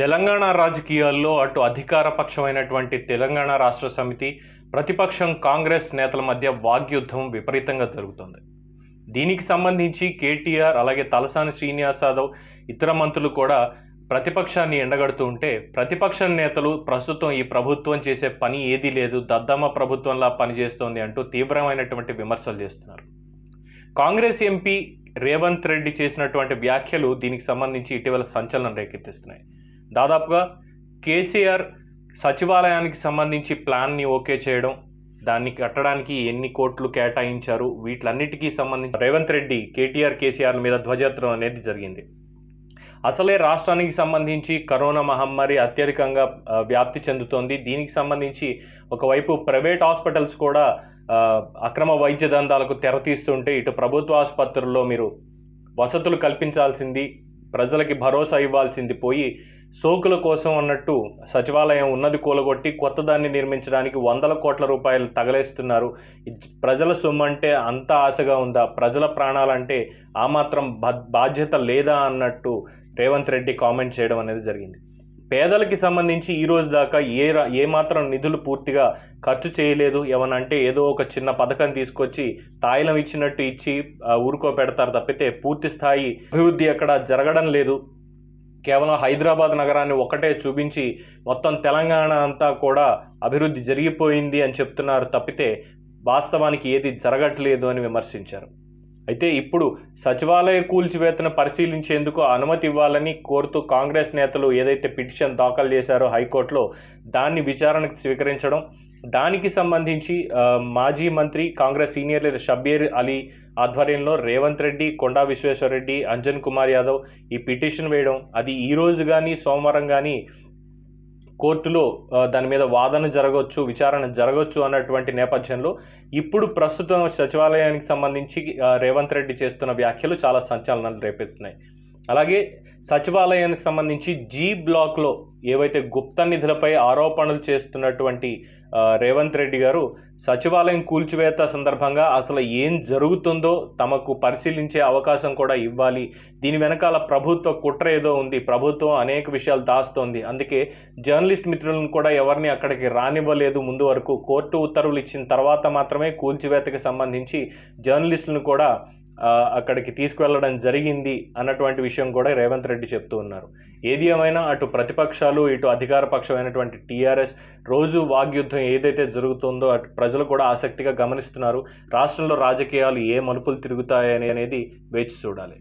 తెలంగాణ రాజకీయాల్లో అటు అధికార పక్షమైనటువంటి తెలంగాణ రాష్ట్ర సమితి ప్రతిపక్షం కాంగ్రెస్ నేతల మధ్య వాగ్యుద్ధం విపరీతంగా జరుగుతుంది. దీనికి సంబంధించి కేటీఆర్ అలాగే తలసాని శ్రీనివాస్ యాదవ్ ఇతర మంత్రులు కూడా ప్రతిపక్షాన్ని ఎండగడుతూ ఉంటే ప్రతిపక్ష నేతలు ప్రస్తుతం ఈ ప్రభుత్వం చేసే పని ఏదీ లేదు దద్దమ్మ ప్రభుత్వంలా పనిచేస్తోంది అంటూ తీవ్రమైనటువంటి విమర్శలు చేస్తున్నారు. కాంగ్రెస్ ఎంపీ రేవంత్ రెడ్డి చేసినటువంటి వ్యాఖ్యలు దీనికి సంబంధించి ఇటీవల సంచలనం రేకెత్తిస్తున్నాయి. దాదాపుగా కేసీఆర్ సచివాలయానికి సంబంధించి ప్లాన్ని ఓకే చేయడం దాన్ని కట్టడానికి ఎన్ని కోట్లు కేటాయించారు వీటిలన్నిటికీ సంబంధించి రేవంత్ రెడ్డి కేటీఆర్ కేసీఆర్ మీద ధ్వజాత్రం అనేది జరిగింది. అసలే రాష్ట్రానికి సంబంధించి కరోనా మహమ్మారి అత్యధికంగా వ్యాప్తి చెందుతోంది. దీనికి సంబంధించి ఒకవైపు ప్రైవేట్ హాస్పిటల్స్ కూడా అక్రమ వైద్య దందాలకు తెరతీస్తుంటే ఇటు ప్రభుత్వ ఆసుపత్రుల్లో మీరు వసతులు కల్పించాల్సింది ప్రజలకి భరోసా ఇవ్వాల్సింది పోయి సోకుల కోసం అన్నట్టు సచివాలయం ఉన్నది కూలగొట్టి కొత్త దాన్ని నిర్మించడానికి వందల కోట్ల రూపాయలు తగలేస్తున్నారు. ప్రజల సొమ్ము అంటే అంత ఆశగా ఉందా? ప్రజల ప్రాణాలంటే ఆ మాత్రం బా- బాధ్యత లేదా అన్నట్టు రేవంత్ రెడ్డి కామెంట్ చేయడం అనేది జరిగింది. పేదలకి సంబంధించి ఈ రోజు దాకా ఏ ఏ మాత్రం నిధులు పూర్తిగా ఖర్చు చేయలేదు. ఏమనంటే ఏదో ఒక చిన్న పథకం తీసుకొచ్చి తాయిలం ఇచ్చినట్టు ఇచ్చి ఊరుకో పెడతారు తప్పితే పూర్తి స్థాయి అభివృద్ధి అక్కడ జరగడం లేదు. కేవలం హైదరాబాద్ నగరాన్ని ఒకటే చూపించి మొత్తం తెలంగాణ అంతా కూడా అభివృద్ధి జరిగిపోయింది అని చెప్తున్నారు తప్పితే వాస్తవానికి ఏది జరగట్లేదు అని విమర్శించారు. అయితే ఇప్పుడు సచివాలయ కూల్చివేతను పరిశీలించేందుకు అనుమతి ఇవ్వాలని కోరుతూ కాంగ్రెస్ నేతలు ఏదైతే పిటిషన్ దాఖలు చేశారో హైకోర్టులో దాన్ని విచారణకు స్వీకరించడం దానికి సంబంధించి మాజీ మంత్రి కాంగ్రెస్ సీనియర్ లీడర్ షబ్బీర్ అలీ ఆధ్వర్యంలో రేవంత్ రెడ్డి కొండా విశ్వేశ్వరరెడ్డి అంజన్ కుమార్ యాదవ్ ఈ పిటిషన్ వేయడం అది ఈరోజు కానీ సోమవారం కానీ కోర్టులో దాని మీద వాదన జరగవచ్చు విచారణ జరగవచ్చు అన్నటువంటి నేపథ్యంలో ఇప్పుడు ప్రస్తుతం సచివాలయానికి సంబంధించి రేవంత్ రెడ్డి చేస్తున్న వ్యాఖ్యలు చాలా సంచలనాలు రేపిస్తున్నాయి. అలాగే సచివాలయానికి సంబంధించి జీ బ్లాక్లో ఏవైతే గుప్త నిధులపై ఆరోపణలు చేస్తున్నటువంటి రేవంత్ రెడ్డి గారు సచివాలయం కూల్చివేత సందర్భంగా అసలు ఏం జరుగుతుందో తమకు పరిశీలించే అవకాశం కూడా ఇవ్వాలి. దీని వెనకాల ప్రభుత్వ కుట్ర ఏదో ఉంది. ప్రభుత్వం అనేక విషయాలు దాస్తోంది. అందుకే జర్నలిస్ట్ మిత్రులను కూడా ఎవరిని అక్కడికి రానివ్వలేదు. ముందు వరకు కోర్టు ఉత్తర్వులు ఇచ్చిన తర్వాత మాత్రమే కూల్చివేతకి సంబంధించి జర్నలిస్టులను కూడా అక్కడికి తీసుకువెళ్ళడం జరిగింది అన్నటువంటి విషయం కూడా రేవంత్ రెడ్డి చెప్తూ ఉన్నారు. ఏది ఏమైనా అటు ప్రతిపక్షాలు ఇటు అధికార పక్షమైనటువంటి టీఆర్ఎస్ రోజు వాగ్యుద్ధం ఏదైతే జరుగుతుందో అటు ప్రజలు కూడా ఆసక్తిగా గమనిస్తున్నారు. రాష్ట్రంలో రాజకీయాలు ఏ మలుపులు తిరుగుతాయని అనేది వేచి చూడాలి.